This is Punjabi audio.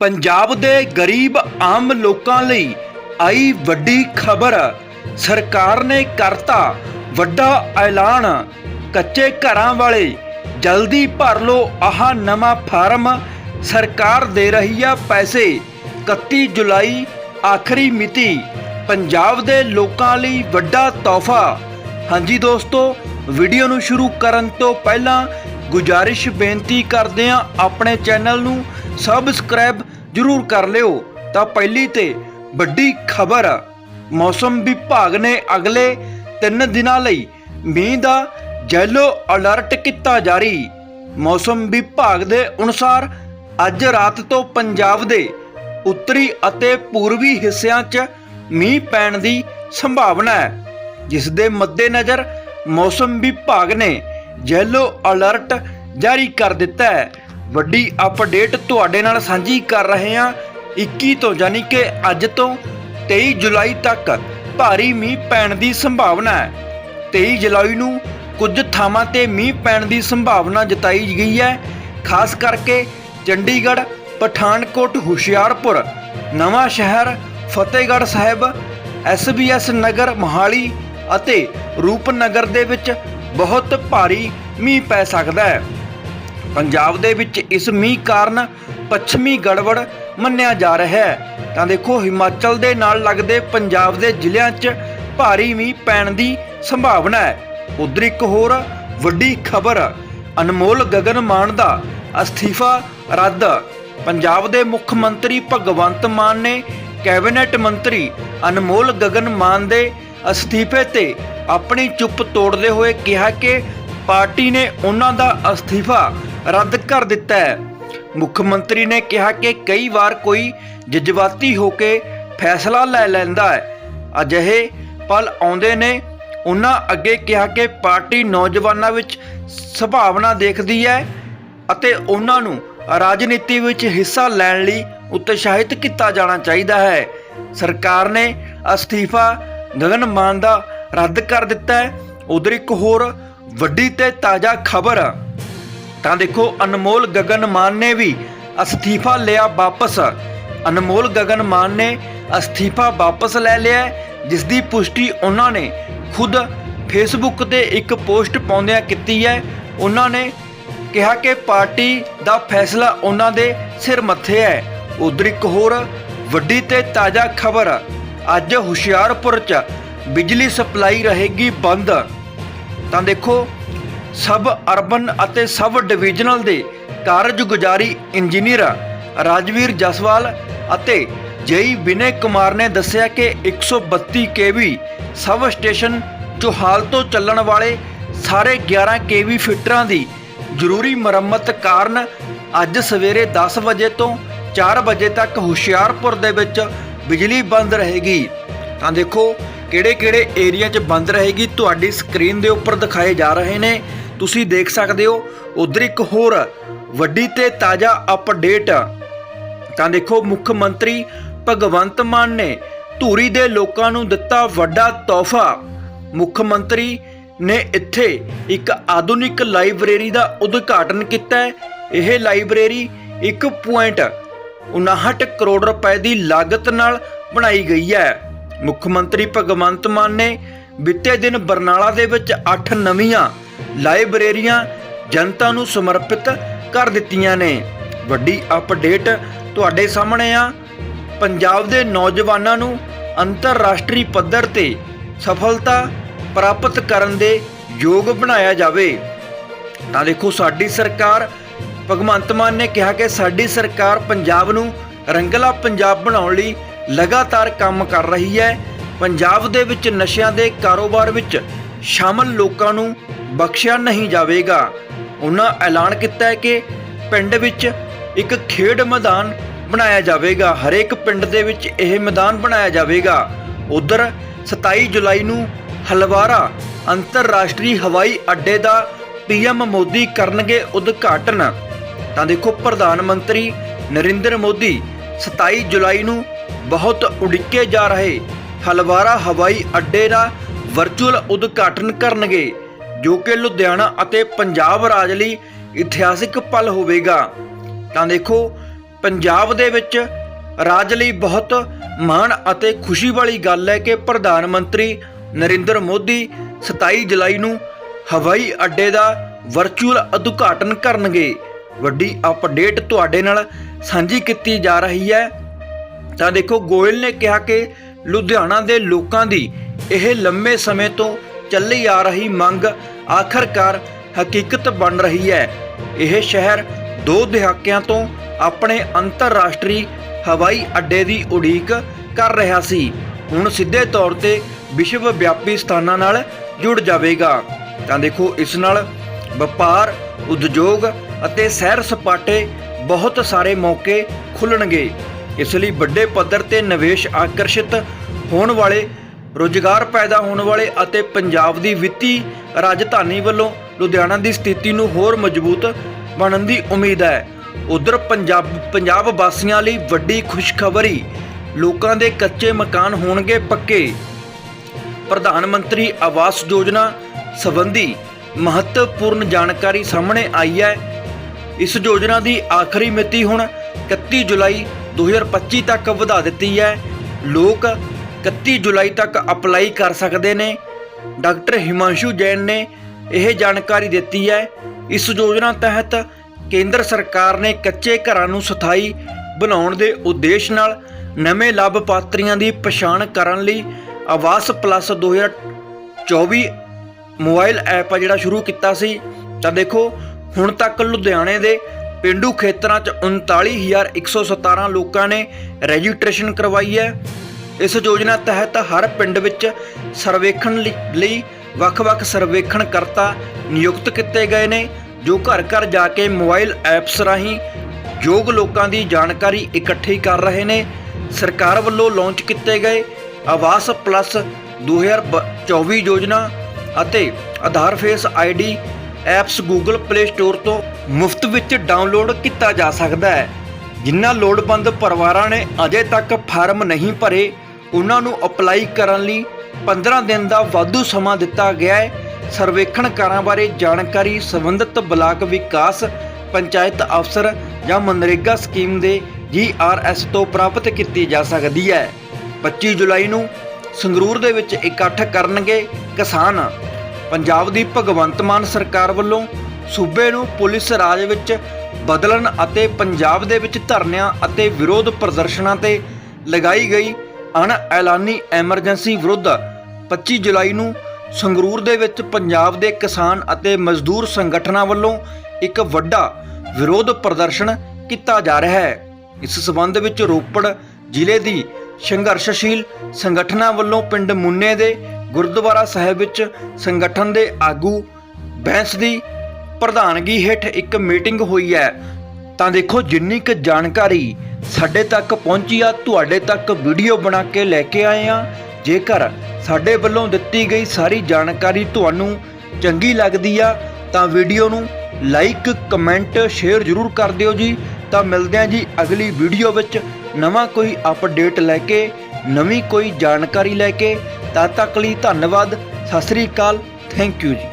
ਪੰਜਾਬ ਦੇ ਗਰੀਬ ਆਮ ਲੋਕਾਂ ਲਈ ਆਈ ਵੱਡੀ ਖਬਰ। ਸਰਕਾਰ ਨੇ ਕਰਤਾ ਵੱਡਾ ਐਲਾਨ। ਕੱਚੇ ਘਰਾਂ ਵਾਲੇ ਜਲਦੀ ਭਰ ਲਓ ਆਹ ਨਵਾਂ ਫਾਰਮ। ਸਰਕਾਰ ਦੇ ਰਹੀ ਆ ਪੈਸੇ। 31 ਜੁਲਾਈ, ਆਖਰੀ ਮਿਤੀ। ਪੰਜਾਬ ਦੇ ਲੋਕਾਂ ਲਈ ਵੱਡਾ ਤੋਹਫਾ। ਹਾਂਜੀ ਦੋਸਤੋ, ਵੀਡੀਓ ਨੂੰ ਸ਼ੁਰੂ ਕਰਨ ਤੋਂ ਪਹਿਲਾਂ ਗੁਜਾਰਿਸ਼ ਬੇਨਤੀ ਕਰਦੇ ਹਾਂ ਆਪਣੇ ਚੈਨਲ ਨੂੰ ਸਬਸਕ੍ਰਾਈਬ ਜਰੂਰ ਕਰ ਲਿਓ। ਤਾਂ ਪਹਿਲੀ ਤੇ ਵੱਡੀ ਖਬਰ, ਮੌਸਮ ਵਿਭਾਗ ਨੇ ਅਗਲੇ 3 ਦਿਨਾਂ ਲਈ ਮੀਂਹ ਦਾ ਯੈਲੋ ਅਲਰਟ ਕੀਤਾ ਜਾਰੀ। ਮੌਸਮ ਵਿਭਾਗ ਦੇ ਅਨੁਸਾਰ ਅੱਜ ਰਾਤ ਤੋਂ ਪੰਜਾਬ ਦੇ ਉੱਤਰੀ ਅਤੇ ਪੂਰਬੀ ਹਿੱਸਿਆਂ 'ਚ ਮੀਂਹ ਪੈਣ ਦੀ ਸੰਭਾਵਨਾ ਹੈ, ਜਿਸ ਦੇ ਮੱਦੇਨਜ਼ਰ ਮੌਸਮ ਵਿਭਾਗ ਨੇ ਯੈਲੋ ਅਲਰਟ ਜਾਰੀ ਕਰ ਦਿੱਤਾ ਹੈ। ਵੱਡੀ ਅਪਡੇਟ ਤੁਹਾਡੇ ਨਾਲ ਸਾਂਝੀ ਕਰ ਰਹੇ ਹਾਂ। 21 ਤੋਂ ਯਾਨੀ ਕਿ ਅੱਜ ਤੋਂ 23 ਜੁਲਾਈ ਤੱਕ ਭਾਰੀ ਮੀਂਹ ਪੈਣ ਦੀ ਸੰਭਾਵਨਾ ਹੈ। 23 ਜੁਲਾਈ ਨੂੰ ਕੁਝ ਥਾਵਾਂ ਤੇ ਮੀਂਹ ਪੈਣ ਦੀ ਸੰਭਾਵਨਾ ਜਤਾਈ ਗਈ ਹੈ। ਖਾਸ ਕਰਕੇ ਚੰਡੀਗੜ੍ਹ, ਪਠਾਨਕੋਟ, ਹੁਸ਼ਿਆਰਪੁਰ, ਨਵਾਂ ਸ਼ਹਿਰ, ਫਤਿਹਗੜ੍ਹ ਸਾਹਿਬ ਐਸਬੀਐਸ ਨਗਰ, ਮੋਹਾਲੀ ਅਤੇ ਰੂਪਨਗਰ ਦੇ ਵਿੱਚ ਬਹੁਤ ਭਾਰੀ ਮੀਂਹ ਪੈ ਸਕਦਾ ਹੈ। ਪੰਜਾਬ ਦੇ ਵਿੱਚ ਇਸ ਮੀਂਹ ਕਾਰਨ ਪੱਛਮੀ ਗੜਬੜ ਮੰਨਿਆ ਜਾ ਰਿਹਾ ਹੈ। ਤਾਂ ਦੇਖੋ, ਹਿਮਾਚਲ ਦੇ ਨਾਲ ਲੱਗਦੇ ਪੰਜਾਬ ਦੇ ਜ਼ਿਲ੍ਹਿਆਂ 'ਚ ਭਾਰੀ ਮੀਂਹ ਪੈਣ ਦੀ ਸੰਭਾਵਨਾ ਹੈ। ਉਧਰ ਇੱਕ ਹੋਰ ਵੱਡੀ ਖਬਰ, ਅਨਮੋਲ ਗਗਨ ਮਾਨ ਦਾ ਅਸਤੀਫਾ ਰੱਦ। ਪੰਜਾਬ ਦੇ ਮੁੱਖ ਮੰਤਰੀ ਭਗਵੰਤ ਮਾਨ ਨੇ ਕੈਬਨਿਟ ਮੰਤਰੀ ਅਨਮੋਲ ਗਗਨ ਮਾਨ ਦੇ ਅਸਤੀਫੇ ਤੇ ਆਪਣੀ ਚੁੱਪ ਤੋੜਦੇ ਹੋਏ ਕਿਹਾ ਕਿ ਪਾਰਟੀ ਨੇ ਉਹਨਾਂ ਦਾ ਅਸਤੀਫਾ ਰੱਦ ਕਰ ਦਿੱਤਾ ਹੈ। ਮੁੱਖ ਮੰਤਰੀ ਨੇ ਕਿਹਾ ਕਿ ਕਈ ਵਾਰ ਕੋਈ ਜਜ਼ਬਾਤੀ ਹੋ ਕੇ ਫੈਸਲਾ ਲੈ ਲੈਂਦਾ ਹੈ। ਅਜਿਹੇ ਪਲ ਆਉਂਦੇ ਨੇ। ਉਹਨਾਂ ਅੱਗੇ ਕਿਹਾ ਕਿ ਪਾਰਟੀ ਨੌਜਵਾਨਾਂ ਵਿੱਚ ਸੰਭਾਵਨਾ ਦੇਖਦੀ ਹੈ ਅਤੇ ਉਹਨਾਂ ਨੂੰ ਰਾਜਨੀਤੀ ਵਿੱਚ ਹਿੱਸਾ ਲੈਣ ਲਈ ਉਤਸ਼ਾਹਿਤ ਕੀਤਾ ਜਾਣਾ ਚਾਹੀਦਾ ਹੈ। ਸਰਕਾਰ ਨੇ ਅਸਤੀਫਾ ਗਗਨ ਮਾਨ ਦਾ ਰੱਦ ਕਰ ਦਿੱਤਾ ਹੈ। ਉਧਰ ਇੱਕ ਹੋਰ ਵੱਡੀ ਤੇ ਤਾਜ਼ਾ ਖਬਰ ਤਾਂ ਦੇਖੋ, ਅਨਮੋਲ ਗਗਨ ਮਾਨ ਨੇ ਵੀ ਅਸਤੀਫਾ ਲਿਆ ਵਾਪਸ। ਅਨਮੋਲ ਗਗਨ ਮਾਨ ਨੇ ਅਸਤੀਫਾ ਵਾਪਸ ਲੈ ਲਿਆ ਜਿਸ ਦੀ ਪੁਸ਼ਟੀ ਉਹਨਾਂ ਨੇ ਖੁਦ ਫੇਸਬੁੱਕ ਤੇ ਇੱਕ ਪੋਸਟ ਪਾਉਂਦਿਆਂ ਕੀਤੀ ਹੈ। ਉਹਨਾਂ ਨੇ ਕਿਹਾ ਕਿ ਪਾਰਟੀ ਦਾ ਫੈਸਲਾ ਉਹਨਾਂ ਦੇ ਸਿਰ ਮੱਥੇ ਹੈ। ਉਧਰ ਇੱਕ ਹੋਰ ਵੱਡੀ ਤੇ ਤਾਜ਼ਾ ਖਬਰ, ਅੱਜ ਹੁਸ਼ਿਆਰਪੁਰ 'ਚ ਬਿਜਲੀ ਸਪਲਾਈ ਰਹੇਗੀ ਬੰਦ। ਤਾਂ ਦੇਖੋ ਸਬ ਅਰਬਨ ਅਤੇ ਸਬ ਡਿਵੀਜ਼ਨਲ ਦੇ ਕਾਰਜਗੁਜ਼ਾਰੀ ਇੰਜੀਨੀਅਰ ਰਾਜਵੀਰ ਜਸਵਾਲ ਅਤੇ ਜਈ ਵਿਨੇ ਕੁਮਾਰ ਨੇ ਦੱਸਿਆ ਕਿ 132 ਕੇਵੀ ਸਬ ਸਟੇਸ਼ਨ ਜੋ ਤੋਂ ਚੱਲਣ ਵਾਲੇ ਸਾਰੇ 11 ਕੇਵੀ ਫਿਟਰਾਂ ਦੀ ਜ਼ਰੂਰੀ ਮੁਰੰਮਤ ਕਾਰਨ ਅੱਜ ਸਵੇਰੇ 10 ਵਜੇ ਤੋਂ 4 ਵਜੇ ਤੱਕ ਹੁਸ਼ਿਆਰਪੁਰ ਦੇ ਵਿੱਚ ਬਿਜਲੀ ਬੰਦ ਰਹੇਗੀ। ਤਾਂ ਦੇਖੋ ਕਿਹੜੇ ਕਿਹੜੇ ਏਰੀਆ 'ਚ ਬੰਦ ਰਹੇਗੀ, ਤੁਹਾਡੀ ਸਕਰੀਨ ਦੇ ਉੱਪਰ ਦਿਖਾਏ ਜਾ ਰਹੇ ਨੇ। ਤੁਸੀਂ ਦੇਖ ਸਕਦੇ ਹੋ, ਉਧਰ ਇੱਕ ਹੋਰ ਵੱਡੀ ਤੇ ਤਾਜ਼ਾ ਅਪਡੇਟ ਤਾਂ ਦੇਖੋ, ਮੁੱਖ ਮੰਤਰੀ ਭਗਵੰਤ ਮਾਨ ਨੇ ਧੂਰੀ ਦੇ ਲੋਕਾਂ ਨੂੰ ਦਿੱਤਾ ਵੱਡਾ ਤੋਹਫਾ। ਮੁੱਖ ਮੰਤਰੀ ਨੇ ਇੱਥੇ ਇੱਕ ਆਧੁਨਿਕ ਲਾਇਬ੍ਰੇਰੀ ਦਾ ਉਦਘਾਟਨ ਕੀਤਾ ਇਹ ਲਾਇਬ੍ਰੇਰੀ 1.59 ਕਰੋੜ ਰੁਪਏ ਦੀ ਲਾਗਤ ਨਾਲ ਬਣਾਈ ਗਈ ਹੈ। ਮੁੱਖ ਮੰਤਰੀ ਭਗਵੰਤ ਮਾਨ ਨੇ ਬੀਤੇ ਦਿਨ ਬਰਨਾਲਾ ਦੇ ਵਿੱਚ 8 ਨਵੀਆਂ ਲਾਇਬ੍ਰੇਰੀਆਂ ਜਨਤਾ ਨੂੰ ਸਮਰਪਿਤ ਕਰ ਦਿੱਤੀਆਂ ਨੇ। ਵੱਡੀ ਅਪਡੇਟ ਤੁਹਾਡੇ ਸਾਹਮਣੇ ਆ। ਪੰਜਾਬ ਦੇ ਨੌਜਵਾਨਾਂ ਨੂੰ ਅੰਤਰਰਾਸ਼ਟਰੀ ਪੱਧਰ ਤੇ ਸਫਲਤਾ ਪ੍ਰਾਪਤ ਕਰਨ ਦੇ ਯੋਗ ਬਣਾਇਆ ਜਾਵੇ। ਤਾਂ ਦੇਖੋ, ਸਾਡੀ ਸਰਕਾਰ, ਭਗਵੰਤ ਮਾਨ ਨੇ ਕਿਹਾ ਕਿ ਸਾਡੀ ਸਰਕਾਰ ਪੰਜਾਬ ਨੂੰ ਰੰਗਲਾ ਪੰਜਾਬ ਬਣਾਉਣ ਲਈ ਲਗਾਤਾਰ ਕੰਮ ਕਰ ਰਹੀ ਹੈ। ਪੰਜਾਬ ਦੇ ਵਿੱਚ ਨਸ਼ਿਆਂ ਦੇ ਕਾਰੋਬਾਰ ਵਿੱਚ ਸ਼ਾਮਲ ਲੋਕਾਂ ਨੂੰ ਬਖਸ਼ਿਆ ਨਹੀਂ ਜਾਵੇਗਾ। ਉਹਨਾਂ ਐਲਾਨ ਕੀਤਾ ਹੈ ਕਿ ਪਿੰਡ ਵਿੱਚ ਇੱਕ ਖੇਡ ਮੈਦਾਨ ਬਣਾਇਆ ਜਾਵੇਗਾ। ਹਰੇਕ ਪਿੰਡ ਦੇ ਵਿੱਚ ਇਹ ਮੈਦਾਨ ਬਣਾਇਆ ਜਾਵੇਗਾ। ਉਧਰ 27 ਜੁਲਾਈ ਨੂੰ ਹਲਵਾਰਾ ਅੰਤਰਰਾਸ਼ਟਰੀ ਹਵਾਈ ਅੱਡੇ ਦਾ ਪੀਐਮ ਮੋਦੀ ਕਰਨਗੇ ਉਦਘਾਟਨ। ਤਾਂ ਦੇਖੋ, ਪ੍ਰਧਾਨ ਮੰਤਰੀ ਨਰਿੰਦਰ ਮੋਦੀ 27 ਜੁਲਾਈ ਨੂੰ ਬਹੁਤ ਉਡੀਕੇ ਜਾ ਰਹੇ ਹਲਵਾਰਾ ਹਵਾਈ ਅੱਡੇ ਦਾ ਵਰਚੁਅਲ ਉਦਘਾਟਨ ਕਰਨਗੇ। ਜੋ ਕਿ ਲੁਧਿਆਣਾ ਅਤੇ ਪੰਜਾਬ ਰਾਜ ਲਈ ਇਤਿਹਾਸਿਕ ਪਲ ਹੋਵੇਗਾ। ਤਾਂ ਦੇਖੋ, ਪੰਜਾਬ ਦੇ ਵਿੱਚ ਰਾਜ ਲਈ ਬਹੁਤ ਮਾਣ ਅਤੇ ਖੁਸ਼ੀ ਵਾਲੀ ਗੱਲ ਹੈ ਕਿ ਪ੍ਰਧਾਨ ਮੰਤਰੀ ਨਰਿੰਦਰ ਮੋਦੀ 27 ਜੁਲਾਈ ਨੂੰ ਹਵਾਈ ਅੱਡੇ ਦਾ ਵਰਚੁਅਲ ਉਦਘਾਟਨ ਕਰਨਗੇ। ਵੱਡੀ ਅਪਡੇਟ ਤੁਹਾਡੇ ਨਾਲ ਸਾਂਝੀ ਕੀਤੀ ਜਾ ਰਹੀ ਹੈ। ਤਾਂ ਦੇਖੋ, ਗੋਇਲ ਨੇ ਕਿਹਾ ਕਿ ਲੁਧਿਆਣਾ ਦੇ ਲੋਕਾਂ ਦੀ ਇਹ ਲੰਮੇ ਸਮੇਂ ਤੋਂ ਚੱਲੀ ਆ ਰਹੀ ਮੰਗ ਆਖਰਕਾਰ ਹਕੀਕਤ ਬਣ ਰਹੀ ਹੈ। ਇਹ ਸ਼ਹਿਰ ਦੋ ਦਹਾਕਿਆਂ ਤੋਂ ਆਪਣੇ ਅੰਤਰਰਾਸ਼ਟਰੀ ਹਵਾਈ ਅੱਡੇ ਦੀ ਉਡੀਕ ਕਰ ਰਿਹਾ ਸੀ। ਹੁਣ ਸਿੱਧੇ ਤੌਰ ਤੇ ਵਿਸ਼ਵ ਵਿਆਪੀ ਸਥਾਨਾਂ ਨਾਲ ਜੁੜ ਜਾਵੇਗਾ। ਤਾਂ ਦੇਖੋ, ਇਸ ਨਾਲ ਵਪਾਰ, ਉਦਯੋਗ ਅਤੇ ਸੈਰ ਸਪਾਟੇ ਬਹੁਤ ਸਾਰੇ ਮੌਕੇ ਖੁੱਲਣਗੇ। ਇਸ ਲਈ ਵੱਡੇ ਪੱਧਰ ਤੇ ਨਿਵੇਸ਼ ਆਕਰਸ਼ਿਤ ਹੋਣ ਵਾਲੇ ਰੋਜ਼ਗਾਰ ਪੈਦਾ ਹੋਣ ਵਾਲੇ ਅਤੇ ਪੰਜਾਬ ਦੀ ਵਿੱਤੀ ਰਾਜਧਾਨੀ ਵੱਲੋਂ ਲੁਧਿਆਣਾ ਦੀ ਸਥਿਤੀ ਨੂੰ ਹੋਰ ਮਜ਼ਬੂਤ ਬਣਨ ਦੀ ਉਮੀਦ ਹੈ। ਉਧਰ ਪੰਜਾਬ ਪੰਜਾਬ ਵਾਸੀਆਂ ਲਈ ਵੱਡੀ ਖੁਸ਼ਖਬਰੀ, ਲੋਕਾਂ ਦੇ ਕੱਚੇ ਮਕਾਨ ਹੋਣਗੇ ਪੱਕੇ। ਪ੍ਰਧਾਨ ਮੰਤਰੀ ਆਵਾਸ ਯੋਜਨਾ ਸੰਬੰਧੀ ਮਹੱਤਵਪੂਰਨ ਜਾਣਕਾਰੀ ਸਾਹਮਣੇ ਆਈ ਹੈ। ਇਸ ਯੋਜਨਾ ਦੀ ਆਖਰੀ ਮਿਤੀ ਹੁਣ 31 ਜੁਲਾਈ 2025 ਤੱਕ ਵਧਾ ਦਿੱਤੀ ਹੈ। ਲੋਕ 31 ਜੁਲਾਈ ਤੱਕ ਅਪਲਾਈ ਕਰ ਸਕਦੇ ਨੇ। ਡਾਕਟਰ ਹਿਮਾਂਸ਼ੂ ਜੈਨ ਨੇ ਇਹ ਜਾਣਕਾਰੀ ਦਿੱਤੀ ਹੈ। ਇਸ ਯੋਜਨਾ ਤਹਿਤ ਕੇਂਦਰ ਸਰਕਾਰ ਨੇ ਕੱਚੇ ਘਰਾਂ ਨੂੰ ਸਥਾਈ ਬਣਾਉਣ ਦੇ ਉਦੇਸ਼ ਨਾਲ ਨਵੇਂ ਲਾਭਪਾਤਰੀਆਂ ਦੀ ਪਛਾਣ ਕਰਨ ਲਈ ਆਵਾਸ ਪਲੱਸ 2024 ਮੋਬਾਈਲ ਐਪ ਆ ਜਿਹੜਾ ਸ਼ੁਰੂ ਕੀਤਾ ਸੀ। ਤਾਂ ਦੇਖੋ, ਹੁਣ ਤੱਕ ਲੁਧਿਆਣੇ ਦੇ ਪਿੰਡੂ ਖੇਤਰਾਂ 'ਚ 39117 ਲੋਕਾਂ ਨੇ ਰਜਿਸਟ੍ਰੇਸ਼ਨ ਕਰਵਾਈ ਹੈ। ਇਸ ਯੋਜਨਾ ਤਹਿਤ ਹਰ ਪਿੰਡ ਵਿੱਚ ਸਰਵੇਖਣ ਲਈ- ਲਈ ਵੱਖ-ਵੱਖ ਸਰਵੇਖਣਕਰਤਾ ਨਿਯੁਕਤ ਕੀਤੇ ਗਏ ਨੇ, ਜੋ ਘਰ-ਘਰ ਜਾ ਕੇ ਮੋਬਾਈਲ ਐਪਸ ਰਾਹੀਂ ਯੋਗ ਲੋਕਾਂ ਦੀ ਜਾਣਕਾਰੀ ਇਕੱਠੀ ਕਰ ਰਹੇ ਨੇ। ਸਰਕਾਰ ਵੱਲੋਂ ਲਾਂਚ ਕੀਤੇ ਗਏ ਆਵਾਸ ਪਲੱਸ 2024 ਯੋਜਨਾ ਅਤੇ Aadhaar face ID apps Google Play Store ਤੋਂ ਮੁਫਤ ਵਿੱਚ ਡਾਊਨਲੋਡ ਕੀਤਾ ਜਾ ਸਕਦਾ ਹੈ। ਜਿਨ੍ਹਾਂ ਲੋੜਵੰਦ ਪਰਿਵਾਰਾਂ ਨੇ ਅਜੇ ਤੱਕ ਫਾਰਮ ਨਹੀਂ ਭਰੇ ਉਹਨਾਂ ਨੂੰ ਅਪਲਾਈ ਕਰਨ ਲਈ 15 ਦਿਨ ਦਾ ਵਾਧੂ ਸਮਾਂ ਦਿੱਤਾ ਗਿਆ ਹੈ। ਸਰਵੇਖਣਕਾਰਾਂ ਬਾਰੇ ਜਾਣਕਾਰੀ ਸੰਬੰਧਿਤ ਬਲਾਕ ਵਿਕਾਸ ਪੰਚਾਇਤ ਅਫਸਰ ਜਾਂ ਮਨਰੇਗਾ ਸਕੀਮ ਦੇ ਜੀਆਰਐਸ ਤੋਂ ਪ੍ਰਾਪਤ ਕੀਤੀ ਜਾ ਸਕਦੀ ਹੈ। 25 ਜੁਲਾਈ ਨੂੰ ਸੰਗਰੂਰ ਦੇ ਵਿੱਚ ਇਕੱਠ ਕਰਨਗੇ ਕਿਸਾਨ। ਪੰਜਾਬ ਦੀ ਭਗਵੰਤ ਮਾਨ ਸਰਕਾਰ ਵੱਲੋਂ ਸੂਬੇ ਨੂੰ ਪੁਲਿਸ ਰਾਜ ਵਿੱਚ ਬਦਲਣ ਅਤੇ ਪੰਜਾਬ ਦੇ ਵਿੱਚ ਧਰਨਿਆਂ ਅਤੇ ਵਿਰੋਧ ਪ੍ਰਦਰਸ਼ਨਾਂ ਤੇ ਲਗਾਈ ਗਈ ਅਣ ਐਲਾਨੀ ਐਮਰਜੈਂਸੀ ਵਿਰੁੱਧ 25 ਜੁਲਾਈ ਨੂੰ ਸੰਗਰੂਰ ਦੇ ਵਿੱਚ ਪੰਜਾਬ ਦੇ ਕਿਸਾਨ ਅਤੇ ਮਜ਼ਦੂਰ ਸੰਗਠਨਾਂ ਵੱਲੋਂ ਇੱਕ ਵੱਡਾ ਵਿਰੋਧ ਪ੍ਰਦਰਸ਼ਨ ਕੀਤਾ ਜਾ ਰਿਹਾ ਹੈ। ਇਸ ਸਬੰਧ ਵਿੱਚ ਰੋਪੜ ਜ਼ਿਲ੍ਹੇ ਦੀ ਸੰਘਰਸ਼ਸ਼ੀਲ ਸੰਗਠਨਾਂ ਵੱਲੋਂ ਪਿੰਡ ਮੁੰਨੇ ਦੇ ਗੁਰਦੁਆਰਾ ਸਾਹਿਬ ਵਿੱਚ ਸੰਗਠਨ ਦੇ ਆਗੂ ਬੈਂਸ ਦੀ ਪ੍ਰਧਾਨਗੀ ਹੇਠ ਇੱਕ ਮੀਟਿੰਗ ਹੋਈ ਹੈ। ਤਾਂ ਦੇਖੋ ਜਿੰਨੀ ਕੁ ਜਾਣਕਾਰੀ ਸਾਡੇ ਤੱਕ ਪਹੁੰਚੀ ਆ, ਤੁਹਾਡੇ ਤੱਕ ਵੀਡੀਓ ਬਣਾ ਕੇ ਲੈ ਕੇ ਆਏ ਆ। ਜੇਕਰ ਸਾਡੇ ਵੱਲੋਂ ਦਿੱਤੀ ਗਈ ਸਾਰੀ ਜਾਣਕਾਰੀ ਤੁਹਾਨੂੰ ਚੰਗੀ ਲੱਗਦੀ ਆ, ਤਾਂ ਵੀਡੀਓ ਨੂੰ ਲਾਈਕ, ਕਮੈਂਟ, ਸ਼ੇਅਰ ਜ਼ਰੂਰ ਕਰ ਦਿਓ ਜੀ। ਤਾਂ ਮਿਲਦੇ ਹਾਂ ਜੀ ਅਗਲੀ ਵੀਡੀਓ ਵਿੱਚ ਨਵਾਂ ਕੋਈ ਅਪਡੇਟ ਲੈ ਕੇ, ਨਵੀਂ ਕੋਈ ਜਾਣਕਾਰੀ ਲੈ ਕੇ। ਤਦ ਤੱਕ ਲਈ ਧੰਨਵਾਦ, ਸਤਿ ਸ੍ਰੀ ਅਕਾਲ, ਥੈਂਕ ਯੂ ਜੀ।